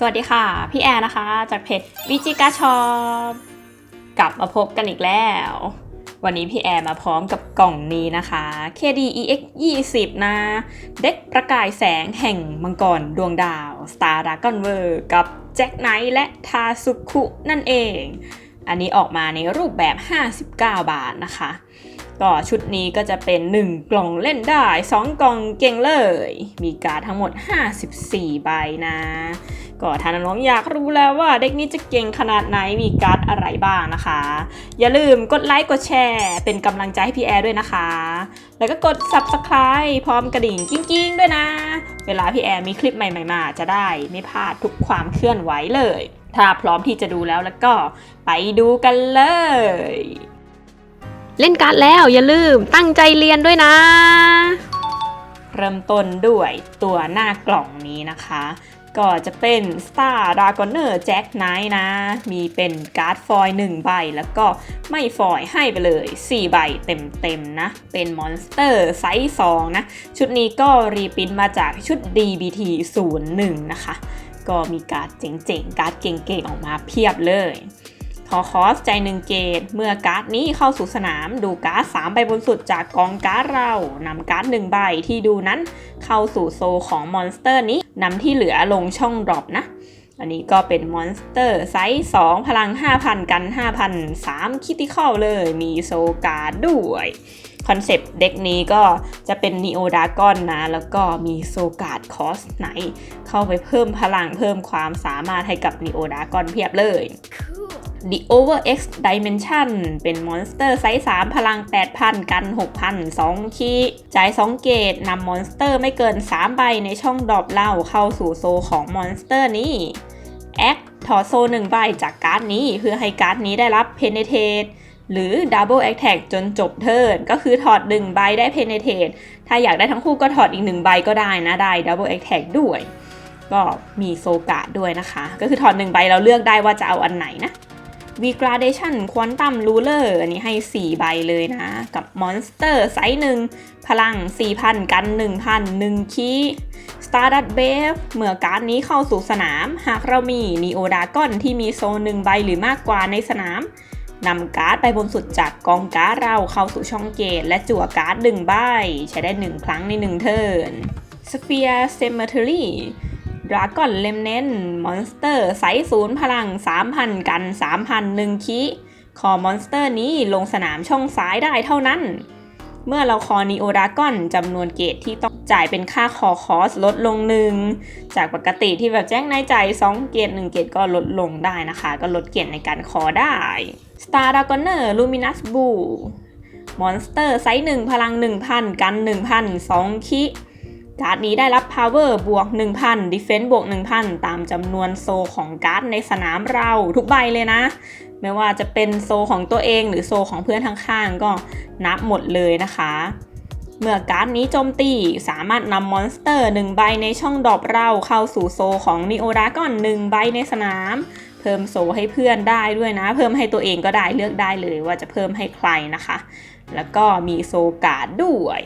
สวัสดีค่ะ พี่แอร์นะคะ จากเพจวิจิกาชอปกลับมาพบกันอีกแล้ว วันนี้พี่แอร์มาพร้อมกับกล่องนี้นะคะ KDEX 20นะ เด็กประกายแสงแห่งมังกรดวงดาว Star Dragon w o r กับแจ็คไนท์และทาสุคุนั่นเอง อันนี้ออกมาในรูปแบบ 59 บาทนะคะ ก็ชุดนี้ก็จะเป็น 1 กล่องเล่นได้ 2 กล่องเก่งเลย มีการ์ดทั้งหมด 54 ใบนะ ก็ถ้าน้องๆอยากรู้แล้วว่าเด็กนี้จะเก่งขนาดไหนมีการ์ดอะไรบ้างนะคะ อย่าลืมกดไลค์กดแชร์เป็นกำลังใจให้พี่แอร์ด้วยนะคะ แล้วก็กด subscribe พร้อมกระดิ่งกิ้งๆ ด้วยนะ เวลาพี่แอร์มีคลิปใหม่ๆมาจะได้ไม่พลาดทุกความเคลื่อนไหวเลย ถ้าพร้อมที่จะดูแล้วแล้วก็ไปดูกันเลย เล่นการ์ดแล้วอย่าลืมตั้งใจเรียนด้วยนะ เริ่มต้นด้วยตัวหน้ากล่องนี้นะคะ ก็จะเป็น Star Dragoner Jack Knight นะ มีเป็นการ์ดฟอยล์1ใบ แล้วก็ไม่ฟอยให้ไปเลย 4 ใบเต็มๆนะ เป็นมอนสเตอร์ไซส์2นะ ชุดนี้ก็รีปรินท์มาจากชุด DBT 01 นะคะ ก็มีการ์ดเจ๋งๆ การ์ดเก่งๆ ออกมาเพียบเลย ทอคอสใจหนึ่งเกต เมื่อการ์ดนี้เข้าสู่สนาม ดูการ์ด3ใบบนสุดจากกองการ์ดเรานำการ์ด1ใบที่ดูนั้นเข้าสู่โซของมอนสเตอร์นี้นำที่เหลือลงช่องดรอปนะ อันนี้ก็เป็นมอนสเตอร์ไซส์ 2 พลัง 5,000 กัน 5,000 3คิติคอลเลยมีโซการ์ดด้วยคอนเซปต์เด็กนี้ก็จะเป็นนีโอดากอนนะ แล้วก็มีโซการ์ดคอสไหน เข้าไปเพิ่มพลังเพิ่มความสามารถให้กับนีโอดากอนเพียบเลย The Over X Dimension เป็นมอนสเตอร์ไซส์ 3 พลัง 8,000 กัน 6,000 2คีจ่าย 2 เกตนำมอนสเตอร์ไม่เกิน 3 ใบในช่องดรอปเล่าเข้าสู่โซของมอนสเตอร์นี้แอคถอดโซ1ใบจากการ์ดนี้เพื่อให้การ์ดนี้ได้รับ Penetrate หรือ Double Attack จนจบเทิร์นก็คือถอด 1 ใบได้ Penetrate ถ้าอยากได้ทั้งคู่ก็ถอดอีก 1 ใบก็ได้นะได้ Double Attack ด้วย ก็มีโซกาดด้วยนะคะ ก็คือถอด 1 ใบเราเลือกได้ว่าจะเอาอันไหนนะ V Gradation Quantum Ruler อันนี้ให้ 4 ใบเลยนะ กับ Monster ไซส์1พลัง 4,000 กัน 1,000 1คีย์ Stardust Wave เมื่อการ์ดนี้เข้าสู่สนาม หากเรามี Neo Dragon ที่มีโซน1ใบหรือมากกว่าในสนามนำการ์ดไปบนสุดจากกองการ์ดเราเข้าสู่ช่องเกต และจั่วการ์ด1ใบ ใช้ได้ 1 ครั้งใน 1 เทิร์น Sphere Cemetery ดราก้อนเลมเนนมอนสเตอร์ไซส์ศูนย์พลัง 3,000 กัน 3,000 1คีคอมอนสเตอร์นี้ลงสนามช่องซ้ายได้เท่านั้น เมื่อเราคอนีโอดากอนจำนวนเกตที่ต้องจ่ายเป็นค่าคอคอสลดลงหนึ่งจากปกติที่แบบแจ้งในใจาย2เกต1เกตก็ลดลงได้นะคะ ก็ลดเกตในการคอได้ Star Dragoner Luminous Blue มอนสเตอร์ไซส์1พลัง 1,000 กัน 1,000 2คี การ์ดนี้ได้รับ power บวก 1,000 defense บวก 1,000 ตามจำนวนโซของการ์ดในสนามเราทุกใบเลยนะ ไม่ว่าจะเป็นโซของตัวเองหรือโซของเพื่อนข้างๆ ก็นับหมดเลยนะคะ เมื่อการ์ดนี้โจมตีสามารถนำมอนสเตอร์ 1 ใบในช่องดอปเราเข้าสู่โซของนิโอดากอน1ใบในสนาม เพิ่มโซให้เพื่อนได้ด้วยนะ เพิ่มให้ตัวเองก็ได้เลือกได้เลยว่าจะเพิ่มให้ใครนะคะ แล้วก็มีโซการ์ดด้วย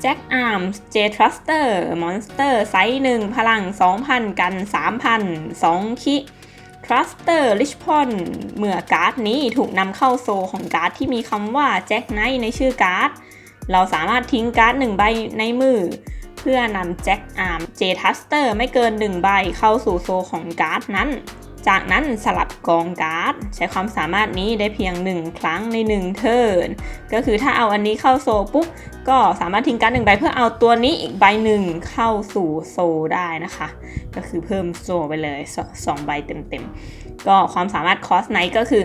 แจ็คอาร์มส์เจทรัสเตอร์มอนสเตอร์ไซส์1พลัง 2,000 กัน 3,000 2 คิทรัสเตอร์ลิชพอนเมื่อการ์ดนี้ถูกนำเข้าโซของการ์ดที่มีคำว่าแจ็คไนท์ในชื่อการ์ด เราสามารถทิ้งการ์ด1ใบในมือ เพื่อนำแจ็คอาร์มเจทัสเตอร์ไม่เกิน1ใบเข้าสู่โซของการ์ดนั้น จากนั้นสลับกองการ์ด ใช้ความสามารถนี้ได้เพียง 1 ครั้งใน 1 เทิร์นก็คือถ้าเอาอันนี้เข้าโซปุ๊บก็สามารถทิ้งการ์ดหนึ่งใบเพื่อเอาตัวนี้อีกใบหนึ่งเข้าสู่โซได้นะคะ ก็คือเพิ่มโซไปเลยสองใบเต็มๆ ก็ความสามารถคอสไนท์ก็คือ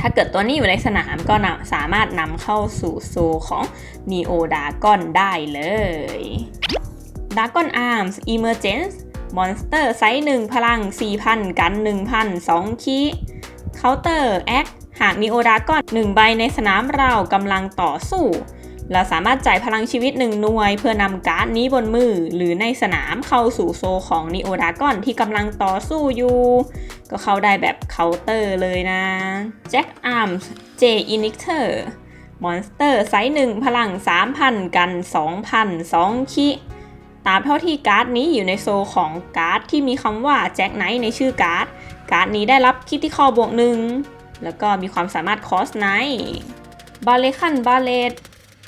ถ้าเกิดตัวนี้อยู่ในสนามก็นะสามารถนำเข้าสู่โซของ Neo Dragon ได้เลย Dragon Arms Emergence มอนส มอนสเตอร์ไซส์1พลัง 4,000 กัน 1,000 2คีเคาน์เตอร์แอคหากนีโอดาก้อน 1 ใบในสนามเรากำลังต่อสู้ เราสามารถจ่ายพลังชีวิต 1 หน่วย เพื่อนำการ์ดนี้บนมือ หรือในสนามเข้าสู่โซของนีโอดากอนที่กำลังต่อสู้อยู่ ก็เข้าได้แบบเคาน์เตอร์เลยนะแจ็คอาร์มส์เจอินิกเตอร์มอนสเตอร์ไซส์1พลัง 3,000 กัน 2,000 2คี ตามเท่าที่การ์ดนี้อยู่ในโซของการ์ดที่มีคำว่าแจ็คไนท์ในชื่อการ์ด การ์ดนี้ได้รับคิติคอบวกหนึ่งแล้วก็มีความสามารถคอสไนท์บาเลคันบาเลต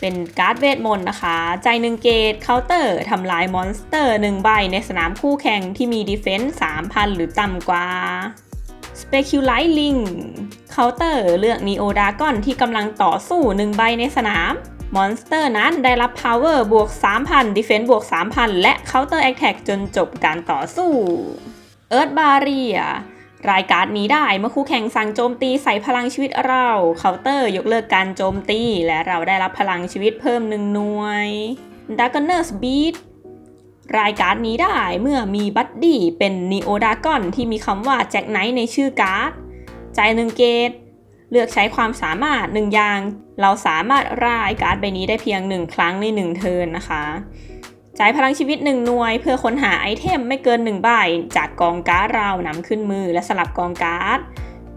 เป็นการ์ดเวทมนต์นะคะ ใจหนึ่งเกตเคาน์เตอร์ทำลายมอนสเตอร์หนึ่งใบในสนามคู่แข่งที่มีดีเฟนส์3,000 หรือต่ำกว่า Speculite Link เคาน์เตอร์เลือก Neo Dragon ที่กำลังต่อสู้1ใบในสนาม มอนสเตอร์นั้นได้รับ Power บวก 3,000 Defense บวก 3,000 และ Counter Attack จนจบการต่อสู้ Earth Barrier รายการดนี้ได้เมื่อคู่แข่งสั่งโจมตีใส่พลังชีวิตเราเคาน์เตอร์ยกเลิกการโจมตี และเราได้รับพลังชีวิตเพิ่มหนึ่งหน่วย d a r k n e r s Beat รายการดนี้ได้เมื่อมีบัดดี้เป็น Neo Dragon ที่มีคำว่าแจ็คไนท์ในชื่อการ์ด จ่ายหนึ่งเกต เลือกใช้ความสามารถหนึ่งอย่าง เราสามารถร่ายการ์ดใบนี้ได้เพียงหนึ่งครั้งในหนึ่งเทิร์นนะคะ จ่ายพลังชีวิต 1 หน่วย เพื่อค้นหาไอเทมไม่เกิน 1 ใบ จากกองการ์ดเรานำขึ้นมือและสลับกองการ์ด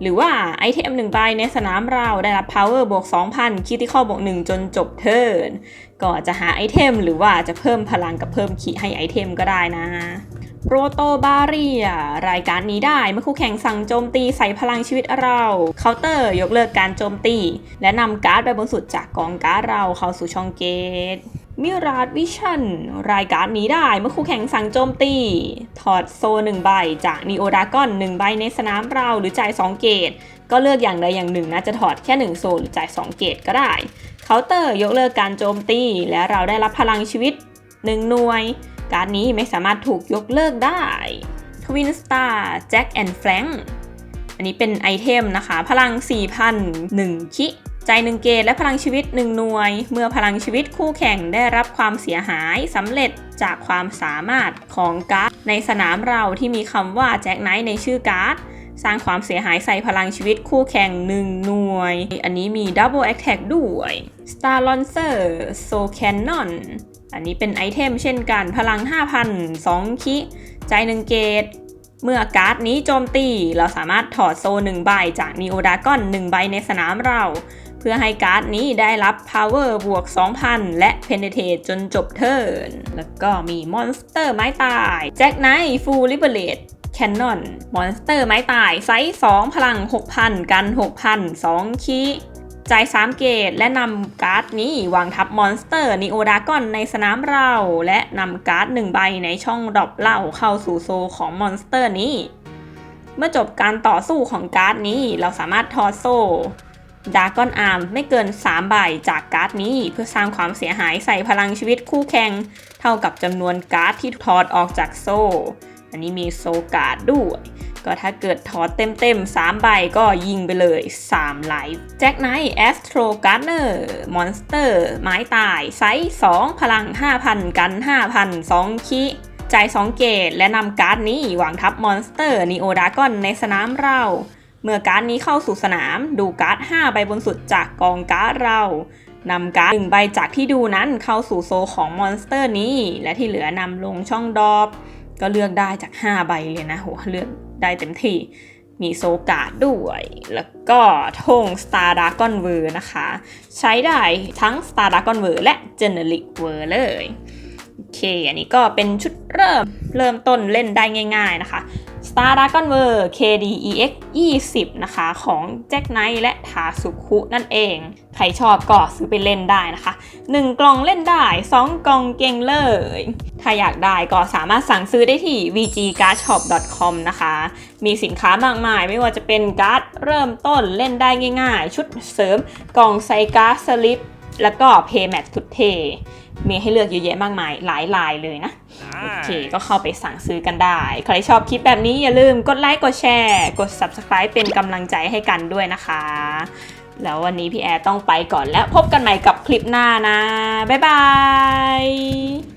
หรือว่าไอเทม 1 ใบในสนามเราได้รับ power บวก 2,000 critical บวก 1 จนจบเทิร์น ก็จะหาไอเทมหรือว่าจะเพิ่มพลังกับเพิ่มขีให้ไอเทมก็ได้นะ โปรโตบาเรีย รายการนี้ได้เมื่อคู่แข่งสั่งโจมตีใส่พลังชีวิตเราเคาน์เตอร์ยกเลิกการโจมตี และนำการ์ดไปบนสุดจากกองการ์ดเราเข้าสู่ช่องเกตมิราดวิชั่นรายการนี้ได้เมื่อคู่แข่งสั่งโจมตี ถอดโซหนึ่งใบ จากนีโอดากอนหนึ่งใบในสนามเราหรือจ่าย 2 เกต ก็เลือกอย่างใดอย่างหนึ่งนะจะถอดแค่ 1 โซหรือจ่าย 2 เกตก็ได้เคาน์เตอร์ยกเลิกการโจมตี และเราได้รับพลังชีวิต 1 หน่วย การ์ดนี้ไม่สามารถถูกยกเลิกได้ทวินสตาร์แจ็คแอนด์แฟรงอันนี้เป็นไอเทมนะคะ พลัง4,000 1คิใจหนึ่งเกตและพลังชีวิต 1 หน่วย เมื่อพลังชีวิตคู่แข่งได้รับความเสียหายสำเร็จจากความสามารถของการ์ดในสนามเราที่มีคำว่าแจ็คไนท์ในชื่อการ์ดสร้างความเสียหายใส่พลังชีวิตคู่แข่ง 1 หน่วย อันนี้มี Double Attack ด้วย Star Lancer Soul Cannon อันนี้เป็นไอเทมเช่นกัน พลัง 5,000 2คิ ใจหนึ่งเกต เมื่อการ์ดนี้โจมตี เราสามารถถอดโซหนึ่งใบจากนีโอดากอน 1 ใบในสนามเรา เพื่อให้การ์ดนี้ได้รับ Power บวก 2,000 และ Penetrate จนจบเทิร์น แล้วก็มีมอนสเตอร์ไม้ตาย แจ็คไนท์ฟูลลิเบเลตแคนนอนมอนสเตอร์ไม้ตาย ไซส์ 2 พลัง 6,000 กัน 6,000 2คี จ่าย 3 เกตและนำการ์ดนี้วางทับมอนสเตอร์นิโอดากอนในสนามเรา และนำการ์ด1ใบในช่องดรอปเล่าเข้าสู่โซของมอนสเตอร์นี้ เมื่อจบการต่อสู้ของการ์ดนี้เราสามารถทอดโซ่ดากอนอาร์มไม่เกิน 3 ใบจากการ์ดนี้เพื่อสร้างความเสียหายใส่พลังชีวิตคู่แข่ง เท่ากับจำนวนการ์ดที่ถอดออกจากโซ่ อันนี้มีโซการ์ดด้วย ก็ถ้าเกิดถอดเต็มๆ 3 ใบก็ยิงไปเลย 3 ไลฟ์แจ็คไนท์แอสโตรการ์เนอร์มอนสเตอร์ไม้ตาย ไซส์ 2 พลัง 5,000 กัน 5,000 2คิจ่าย2เกตและนำการ์ดนี้วางทับมอนสเตอร์นีโอดากอนในสนามเรา เมื่อการ์ดนี้เข้าสู่สนามดูการ์ด 5 ใบบนสุดจากกองการ์ดเรานำการ์ดหนึ่งใบจากที่ดูนั้นเข้าสู่โซของมอนสเตอร์นี้ และที่เหลือนำลงช่องดอปก็เลือกได้จาก 5 ใบเลยนะโหเลือก ได้เต็มที่มีโซกาดด้วย แล้วก็ธง Star Dragon w o r นะคะ ใช้ได้ทั้ง Star Dragon w o r และ Generic w o r เลย โอเค อันนี้ก็เป็นชุดเริ่มเริ่มต้นเล่นได้ง่าย ๆนะคะ Star Dragon w o r KDEX 20 นะคะ ของแจ็คไนท์และทาสุคุนั่นเอง ใครชอบก็ซื้อไปเล่นได้นะคะ 1 กล่องเล่นได้ 2 กล่องเก่งเลย ถ้าอยากได้ก็สามารถสั่งซื้อได้ที่ vgcardshop.com นะคะ มีสินค้ามากมายไม่ว่าจะเป็นการ์ดเริ่มต้นเล่นได้ง่ายๆ ชุดเสริมกล่องไซการ์ดสลิปแล้วก็เพย์แมทสุดเท มีให้เลือกเยอะแยะมากมายหลายลายเลยนะ โอเค ก็เข้าไปสั่งซื้อกันได้ ใครชอบคลิปแบบนี้อย่าลืมกดไลค์กดแชร์ กด Subscribe เป็นกำลังใจให้กันด้วยนะคะ แล้ววันนี้พี่แอร์ต้องไปก่อนแล้วพบกันใหม่กับคลิปหน้านะ บ๊ายบาย